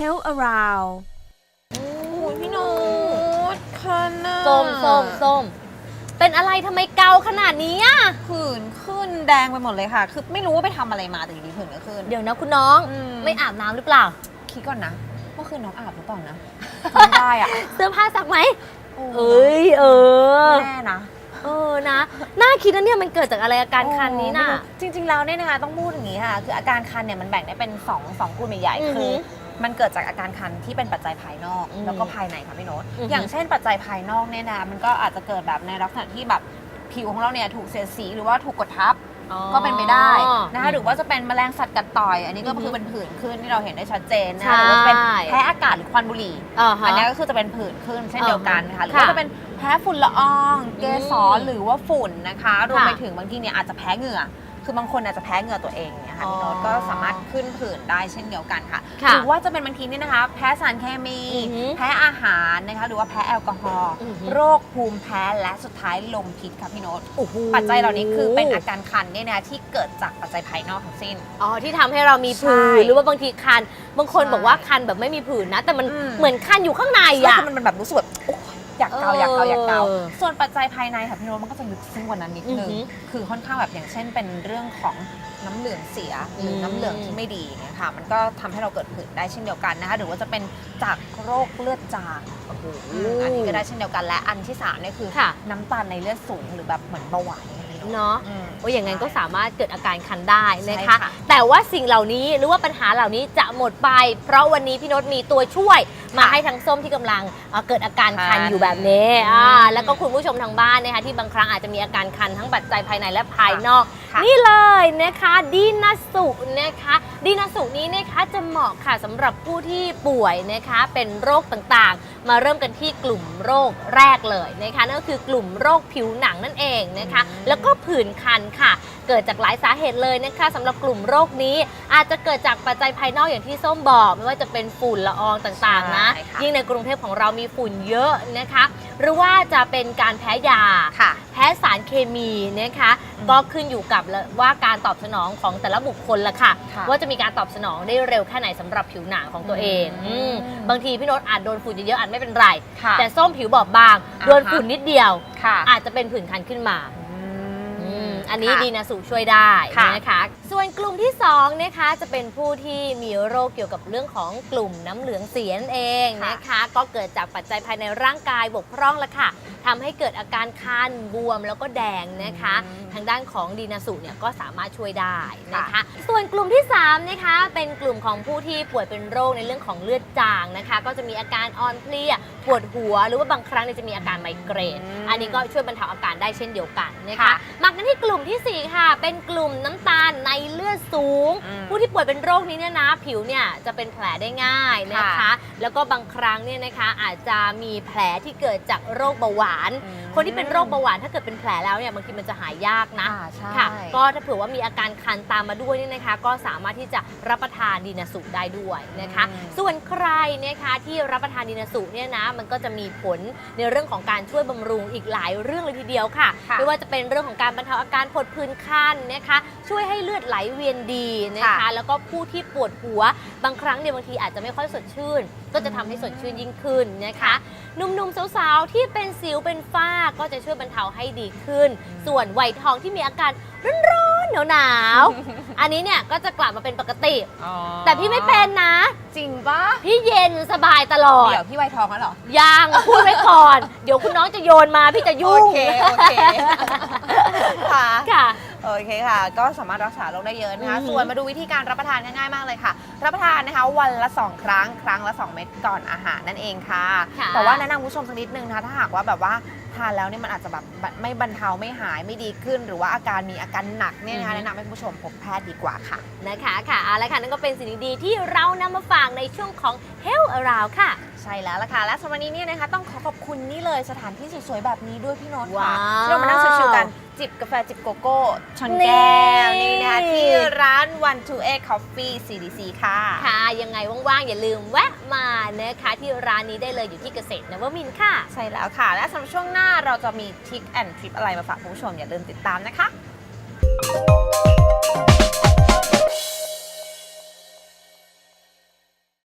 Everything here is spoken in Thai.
Health Around โอ้ยพี่โน้ตคันอะส้มส้มส้มเป็นอะไรทำไมเกาขนาดนี้อะผื่นขึ้นแดงไปหมดเลยค่ะ คือไม่รู้ว่าไปทำอะไรมาแต่อยู่ดีผื่นก็ขึ้น เดี๋ยวนะคุณน้องอืม ไม่อาบน้ำหรือเปล่า คิดก่อนนะเมื่อคืนน้องอาบหรือเปล่านะไม่ได้อะเสื้อผ้าซักไหมโอ้เอ้ยเออ แน่นะ เออนะ น่าคิดนะเนี่ยมันเกิดจากอะไรอาการคันนี้น่ะ โอ้ไม่รู้จริงๆ แล้วเนี่ยนะคะต้องพูดอย่างนี้ค่ะ คืออาการคันเนี่ยมันแบ่งได้เป็น2องสองกลุ่มใหญ่อือๆ หืคือ อ มันเกิดจากอาการคันที่เป็นปัจจัยภายนอก อืมแล้วก็ภายในค่ะพี่โน้ตอือหือออย่างเช่นปัจจัยภายนอกเนี่ยนะมันก็อาจจะเกิดแบบในลักษณะที่แบบผิวของเราเนี่ยถูกเสียดสีหรือว่าถูกกดทับอ๋อก็เป็นไปได้นะคะหรือว่าจะเป็นแมลงสัตว์กัดต่อย อันนี้ก็อือฮึคือเป็นผื่นขึ้นที่เราเห็นได้ชัดเจนนะใช่ คะหรือว่าจะเป็นแพ้อากาศหรือควันบุหรี่ อ่าฮะ อันนี้ก็คือจะเป็นผื่นขึ้นเช่นเดียวกันค่ะหรือค่ะว่าจะเป็นแพ้ฝุ่นละออง เกสรหรือว่าฝุ่นนะคะรวมไปค่ะถึงบางทีเนี่ยอาจจะแพ้เหงื่อ คือบางคนอาจจะแพ้เหงื่อตัวเองเนี่ยค่ะอ๋อพี่โน้ตก็สามารถขึ้นผื่นได้เช่นเดียวกันค่ะค่ะหรือว่าจะเป็นบางทีเนี่ยนะคะ แพ้สารเคมี อือฮึแพ้อาหารนะคะหรือว่าแพ้แอลกอฮอล์อือฮึโรคภูมิแพ้และสุดท้ายลมพิษค่ะพี่โน้ต โอ้โหปัจจัยเหล่านี้คือเป็นอาการคันเนี่ยนะที่เกิดจากปัจจัยภายนอกทั้งสิ้น อ๋อที่ทำให้เรามีผื่ใช่นหรือว่าบางทีคัน บางคนใช่บอกว่าคันแบบไม่มีผื่นนะ แต่มันอืม เหมือนคันอยู่ข้างในใช่อะคือมันมันแบบรู้สึกแบบโอ๊ยอยาก เกาอยากเกาอยากเกาเออส่วนปัจจัยภายในค่ะพี่โน้ตมันก็จะลึกซึ้งกว่านั้นนิดนึงอือหือคือค่อนข้างแบบอย่างเช่น เป็นเรื่องของน้ำเหลืองเสียหรืออมน้ำเหลืองที่ไม่ดีเนี่ยค่ะมันก็ทำให้เราเกิดผื่นได้เช่นเดียวกันนะคะหรือว่าจะเป็นจากโรคเลือดจางโอ้โหอันนี้ก็ได้เช่นเดียวกันและอันที่สามเนี่ยคือค่ะ น้ำตาลในเลือดสูงหรือแบบเหมือนเบาหวานเนี่ยพี่โน้ต เนาะอืม โอ้ยอย่างนั้นก็สามารถเกิดอาการคันได้นะคะ ใช่ค่ะ แต่ว่าสิ่งเหล่านี้หรือว่าปัญหาเหล่านี้จะหมดไป เพราะวันนี้พี่นศมีตัวช่วย มาให้ทั้งส้มที่กำลังเอ่อเกิดอาการคันคันอยู่แบบนี้อ่าอืมแล้วก็คุณผู้ชมทางบ้านนะคะที่บางครั้งอาจจะมีอาการคันทั้งปัจจัยภายในและภายนอก ค่ะนี่เลยนะคะดีนาสุนะคะดีนาสุนี้นะคะจะเหมาะค่ะสำหรับผู้ที่ป่วยนะคะเป็นโรคต่างๆมาเริ่มกันที่กลุ่มโรคแรกเลยนะคะนั่นก็คือกลุ่มโรคผิวหนังนั่นเองนะคะอืมแล้วก็ผื่นคันค่ะ เกิดจากหลายสาเหตุเลยนะคะสำหรับกลุ่มโรคนี้อาจจะเกิดจากปัจจัยภายนอกอย่างที่ส้มบอก ไม่ว่าจะเป็นฝุ่นละอองต่างๆนะใช่ค่ะยิ่งในกรุงเทพของเรามีฝุ่นเยอะนะคะ หรือว่าจะเป็นการแพ้ยา ค่ะ แพ้สารเคมีนะคะ อืมก็ขึ้นอยู่กับว่าการตอบสนองของแต่ละบุคคลละค่ะ ค่ะว่าจะมีการตอบสนองได้เร็วแค่ไหนสำหรับผิวหนังของตัวเองอืม อืมบางทีพี่โนตอาจโดนฝุ่นเยอะๆอาจไม่เป็นไร ค่ะ แต่ส้มผิวบอบบาง อ่าฮะ โดนฝุ่นนิดเดียว ค่ะอาจจะเป็นผื่นคันขึ้นมาอืม อืมอันนี้ค่ะดีนะสูช่วยได้ค่ะ นะคะ ส่วนกลุ่มที่2นะคะจะเป็นผู้ที่มีโรคเกี่ยวกับเรื่องของกลุ่มน้ำเหลืองเสียนเองนะคะ ก็เกิดจากปัจจัยภายในร่างกายบกพร่องละค่ะทำให้เกิดอาการคันบวมแล้วก็แดงนะคะอืมทางด้านของดีนาสุเนี่ยก็สามารถช่วยได้นะคะค่ะส่วนกลุ่มที่3นะคะเป็นกลุ่มของผู้ที่ป่วยเป็นโรคในเรื่องของเลือดจางนะคะ ก็จะมีอาการอ่อนเพลียปวดหัว หรือว่าบางครั้งเนี่ยจะมีอาการไมเกรนอืมอันนี้ก็ช่วยบรรเทาอาการได้เช่นเดียวกันนะคะค่ะมากันที่กลุ่มทีสี่4ค่ะเป็นกลุ่มน้ำตาลในเลือดสูง อืมผู้ที่ป่วยเป็นโรคนี้เนี่ยนะ ผิวเนี่ยจะเป็นแผลได้ง่ายนะคะค่ะ แล้วก็บางครั้งเนี่ยนะคะอาจจะมีแผลที่เกิดจากโรคเบาหวานอืมคนที่เป็นโรคเบาหวานถ้าเกิดเป็นแผลแล้วเนี่ยบางทีมันจะหายยากนะอ่าใช่ ค่ะ ก็ถ้าเผื่อว่ามีอาการคันตามมาด้วยเนี่ยนะคะ ก็สามารถที่จะรับประทานดีนาสุได้ด้วยนะคะ อืม ส่วนใครนะคะที่รับประทานดีนาสุเนี่ยนะมันก็จะมีผลในเรื่องของการช่วยบำรุงอีกหลายเรื่องเลยทีเดียวค่ะ ค่ะไม่ว่าจะเป็นเรื่องของการบรรเทาอาการผดผื่นคันนะคะ ช่วยให้เลือดไหลเวียนดีนะคะ ค่ะแล้วก็ผู้ที่ปวดหัว บางครั้งเนี่ยบางทีอาจจะไม่ค่อยสดชื่น ก็จะทำให้สดชื่นยิ่งขึ้นนะคะหนุ่มๆสาวๆที่เป็นสิวเป็นฝ้าก็จะช่วยบรรเทาให้ดีขึ้น ส่วนวัยทองที่มีอาการร้อนๆหนาวๆอันนี้เนี่ยก็จะกลับมาเป็นปกติ อ๋อแต่พี่ไม่เป็นนะ จริงปะพี่เย็นสบายตลอด เดี๋ยวพี่ไวทองแล้วเหรอ ยังพูดไว้ก่อน เดี๋ยวคุณน้องจะโยนมาพี่จะยุ่งโอเค โอเค ค่ะ ค่ะ โอเคค่ะ ก็สามารถรักษาโรคได้เยอะนะคะ อือหือส่วนมาดูวิธีการรับประทานง่ายๆมากเลยค่ะ รับประทานนะคะวันละ 2 ครั้ง ครั้งละ 2 เม็ดก่อนอาหารนั่นเองค่ะ ค่ะ แต่ว่าแนะนำคุณผู้ชมสักนิดนึงนะคะ ถ้าหากว่าแบบว่าทานแล้วเนี่ยมันอาจจะแบบไม่บรรเทาไม่หายไม่ดีขึ้น หรือว่าอาการมีอาการหนักเนี่ยนะคะอือหือแนะนำให้คุณผู้ชมพบแพทย์ดีกว่าค่ะ นะคะค่ะเอาละค่ะนั่นก็เป็นสิ่งดีๆที่เรานำมาฝากในช่วงของ Health Around ค่ะใช่แล้วล่ะค่ะและสำหรับวันนี้เนี่ยนะคะต้องขอขอบคุณนี่เลยสถานที่สวยๆแบบนี้ด้วยพี่โน้ตว้าค่ะวที่เรามานั่งชิวๆกันจิบกาแฟจิบโกโก้ชนแก้วนี่ นี่นะคะที่ร้าน one to eight coffee CDC ค่ะ ค่ะ ยังไงว่างๆ อย่าลืมแวะมานะคะ ที่ร้านนี้ได้เลยอยู่ที่เกษตรนวมินทร์ค่ะ ใช่แล้วค่ะ และสำหรับช่วงหน้าเราจะมีทิกแอนทริปอะไรมาฝากคุณผู้ชมอย่าลืมติดตามนะคะ